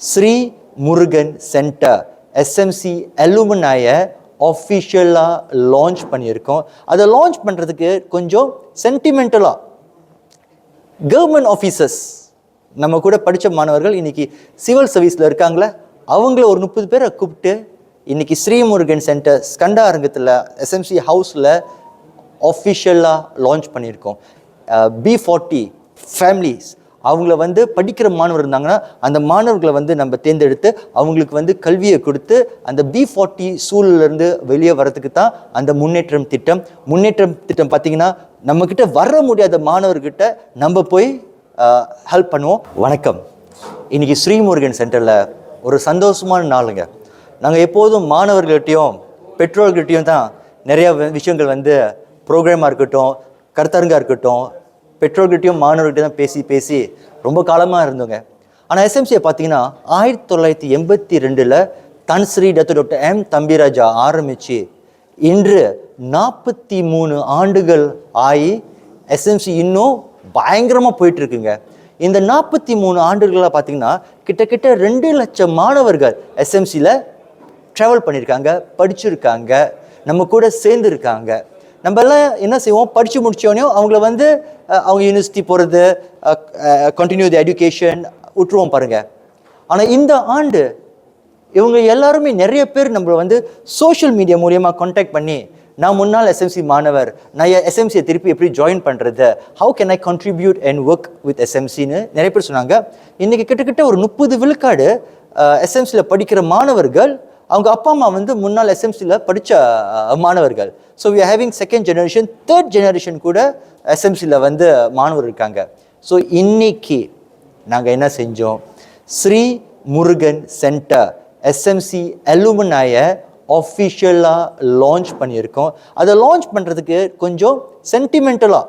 Sri Murugan center. SMC alumni ஆஃபிஷியலாக launch பண்ணியிருக்கோம். அதை launch பண்ணுறதுக்கு கொஞ்சம் சென்டிமெண்டலாக கவர்மெண்ட் ஆஃபீஸர்ஸ் நம்ம கூட படித்த மாணவர்கள் இன்றைக்கி சிவில் சர்வீஸில் இருக்காங்களே அவங்கள ஒரு முப்பது பேரை கூப்பிட்டு இன்னைக்கு ஸ்ரீமுருகன் சென்டர் ஸ்கண்டா அரங்கத்தில் எஸ்எம்சி ஹவுஸில் ஆஃபிஷியலாக லான்ச் பண்ணியிருக்கோம். பி ஃபார்ட்டி ஃபேமிலிஸ் அவங்கள வந்து படிக்கிற மாணவர் இருந்தாங்கன்னா அந்த மாணவர்களை வந்து நம்ம தேர்ந்தெடுத்து அவங்களுக்கு வந்து கல்வியை கொடுத்து அந்த பி ஃபார்ட்டி சூழலேருந்து வெளியே வரதுக்கு தான் அந்த முன்னேற்றம் திட்டம். முன்னேற்றம் திட்டம் பார்த்தீங்கன்னா நம்மக்கிட்ட வர முடியாத மாணவர்கிட்ட நம்ம போய் ஹெல்ப் பண்ணுவோம். வணக்கம். இன்றைக்கி ஸ்ரீமுருகன் சென்டரில் ஒரு சந்தோஷமான நாளுங்க. நாங்கள் எப்போதும் மாணவர்கள்ட்டையும் பெற்றோர்கள்ட்டையும் தான் நிறையா வி- விஷயங்கள் வந்து ப்ரோக்ராமாக இருக்கட்டும் கருத்தரங்காக இருக்கட்டும் பெற்றோர்கிட்டையும் மாணவர்கிட்டையும் தான் பேசி பேசி ரொம்ப காலமாக இருந்தோங்க ஆனால் எஸ்எம்சியை பார்த்தீங்கன்னா ஆயிரத்தி தொள்ளாயிரத்தி எண்பத்தி ரெண்டில் Tan Sri doctor doctor M. Thambiraja ஆரம்பித்து இன்று நாற்பத்தி மூணு ஆண்டுகள் ஆகி எஸ்எம்சி இன்னும் பயங்கரமாக போயிட்டுருக்குங்க. இந்த நாற்பத்தி மூணு ஆண்டுகளாக பார்த்தீங்கன்னா கிட்டத்தட்ட ரெண்டு லட்சம் மாணவர்கள் எஸ்எம்சியில் ட்ராவல் பண்ணியிருக்காங்க படிச்சிருக்காங்க நம்ம கூட சேர்ந்துருக்காங்க. நம்ம எல்லாம் என்ன செய்வோம்? படித்து முடித்தோடனே அவங்கள வந்து அவங்க யூனிவர்சிட்டி போகிறது கண்டினியூ தி எஜுகேஷன் விட்டுருவோம் பாருங்கள் ஆனால் இந்த ஆண்டு இவங்க எல்லாருமே நிறைய பேர் நம்மளை வந்து சோஷியல் மீடியா மூலியமாக காண்டாக்ட் பண்ணி நான் முன்னாள் எஸ்எம்சி மாணவர் நான் எஸ்எம்சியை திருப்பி எப்படி ஜாயின் பண்ணுறது how can I contribute and work with எஸ்எம்சின்னு நிறைய பேர் சொன்னாங்க. இன்றைக்கி கிட்டத்தட்ட ஒரு முப்பது விழுக்காடு எஸ்எம்சியில் படிக்கிற மாணவர்கள் அவங்க அப்பா அம்மா வந்து முன்னாள் எஸ்எம்சியில் படித்த மாணவர்கள். So we having second generation third generation கூட எஸ்எம்சியில் வந்து மாணவர் இருக்காங்க. ஸோ இன்னைக்கு நாங்கள் என்ன செஞ்சோம்? ஸ்ரீ முருகன் சென்டர் எஸ்எம்சி அலுமினாயை ஆஃபிஷியலாக லான்ச் பண்ணியிருக்கோம். அதை லான்ச் பண்ணுறதுக்கு கொஞ்சம் சென்டிமெண்டலாக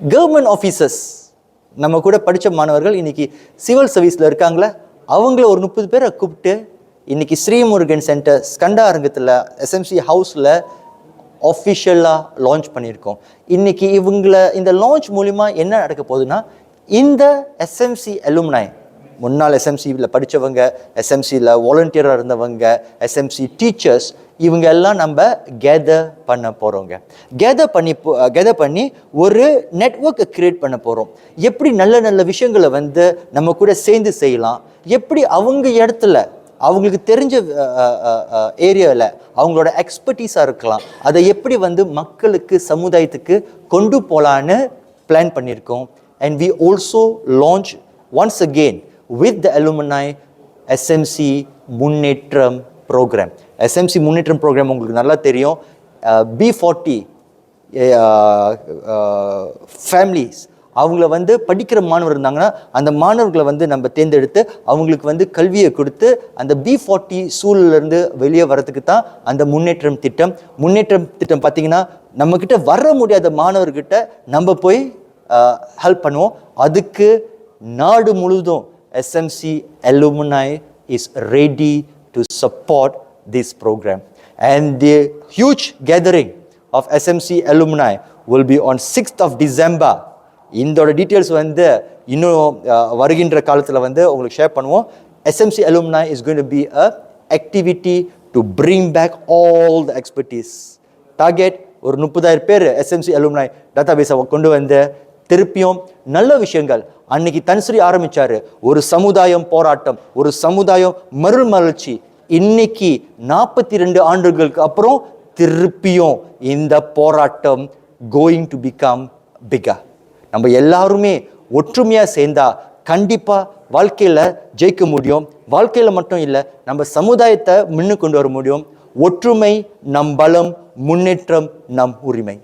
கவர்மெண்ட் ஆஃபீஸர்ஸ் நம்ம கூட படித்த மாணவர்கள் இன்றைக்கி சிவில் சர்வீஸில் இருக்காங்களே அவங்கள ஒரு முப்பது பேரை கூப்பிட்டு இன்றைக்கி ஸ்ரீமுருகன் சென்டர் ஸ்கண்டா அரங்கத்தில் எஸ்எம்சி ஹவுஸில் ஆஃபிஷியலாக லான்ச் பண்ணியிருக்கோம். இன்றைக்கி இவங்கள இந்த லான்ச் மூலிமா என்ன நடக்க போகுதுன்னா இந்த எஸ்எம்சி அலுமினாய் முன்னாள் எஸ்எம்சியில் படித்தவங்க எஸ்எம்சியில் வாலண்டியராக இருந்தவங்க எஸ்எம்சி டீச்சர்ஸ் இவங்க எல்லாம் நம்ம கேதர் பண்ண போகிறோங்க கேதர் பண்ணி கேதர் பண்ணி ஒரு நெட்ஒர்க்கை க்ரியேட் பண்ண போகிறோம் எப்படி நல்ல நல்ல விஷயங்களை வந்து நம்ம கூட சேர்ந்து செய்யலாம் எப்படி அவங்க இடத்துல அவங்களுக்கு தெரிஞ்ச ஏரியாவில் அவங்களோட எக்ஸ்பர்டீஸாக இருக்கலாம். அதை எப்படி வந்து மக்களுக்கு சமுதாயத்துக்கு கொண்டு போகலான்னு பிளான் பண்ணியிருக்கோம். And we also launch once again with the alumni SMC முன்னேற்றம் ப்ரோக்ராம் எஸ்எம்சி முன்னேற்றம் ப்ரோக்ராம் உங்களுக்கு நல்லா தெரியும். பி ஃபார்ட்டி ஃபேமிலிஸ் அவங்கள வந்து படிக்கிற மாணவர் இருந்தாங்கன்னா அந்த மாணவர்களை வந்து நம்ம தேர்ந்தெடுத்து அவங்களுக்கு வந்து கல்வியை கொடுத்து அந்த பி ஃபார்ட்டி சூழலேருந்து வெளியே வரதுக்கு தான் அந்த முன்னேற்றம் திட்டம். முன்னேற்றம் திட்டம் பார்த்தீங்கன்னா நம்மக்கிட்ட வர முடியாத மாணவர்கிட்ட நம்ம போய் ஹெல்ப் பண்ணுவோம். அதுக்கு நாடு முழுதும் SMC alumni is ready to support this program and the huge gathering of SMC alumni will be on sixth of December. இதோட டீட்டெயில்ஸ் வந்து இன்னும் வருகின்ற காலத்தில் வந்து உங்களுக்கு ஷேர் பண்ணுவோம். SMC alumni is going to be a activity to bring back all the expertise target ஒரு முப்பதாயிரம் பேர் எஸ்எம்சி அலுமினாய் டேட்டா பேஸை கொண்டு வந்து திருப்பியும் நல்ல விஷயங்கள். அன்னைக்கு தன்ஸ்ரீ ஆரம்பித்தார் ஒரு சமுதாயம் போராட்டம் ஒரு சமுதாயம் மறுமலர்ச்சி. இன்னைக்கு நாற்பத்தி ரெண்டு ஆண்டுகளுக்கு அப்புறம் திருப்பியும் இந்த போராட்டம் கோயிங் டு பிகம் பிகா நம்ம எல்லாருமே ஒற்றுமையாக சேர்ந்தா கண்டிப்பாக வாழ்க்கையில் ஜெயிக்க முடியும். வாழ்க்கையில் மட்டும் இல்லை நம்ம சமுதாயத்தை முன்னு கொண்டு வர முடியும். ஒற்றுமை நம் பலம் முன்னேற்றம் நம் உரிமை.